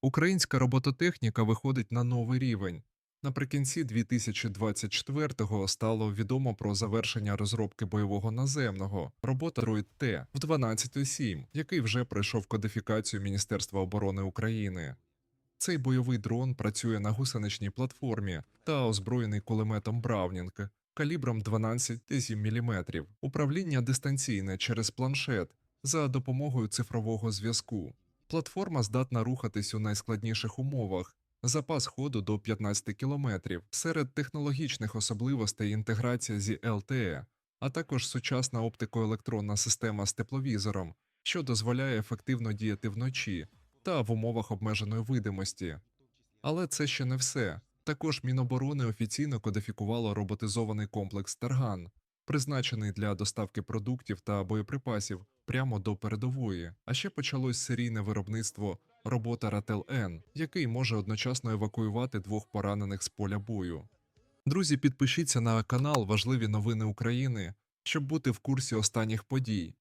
Українська робототехніка виходить на новий рівень. Наприкінці 2024-го стало відомо про завершення розробки бойового наземного робота Droid T в 12.7, який вже пройшов кодифікацію Міністерства оборони України. Цей бойовий дрон працює на гусеничній платформі та озброєний кулеметом Браунінг калібром 12,7 мм, управління дистанційне через планшет за допомогою цифрового зв'язку. Платформа здатна рухатись у найскладніших умовах, запас ходу до 15 км, серед технологічних особливостей інтеграція зі LTE, а також сучасна оптикоелектронна система з тепловізором, що дозволяє ефективно діяти вночі та в умовах обмеженої видимості. Але це ще не все. Також Міноборони офіційно кодифікувало роботизований комплекс Тарган, призначений для доставки продуктів та боєприпасів прямо до передової. А ще почалось серійне виробництво робота Рател Н, який може одночасно евакуювати двох поранених з поля бою. Друзі, підпишіться на канал Важливі новини України, щоб бути в курсі останніх подій.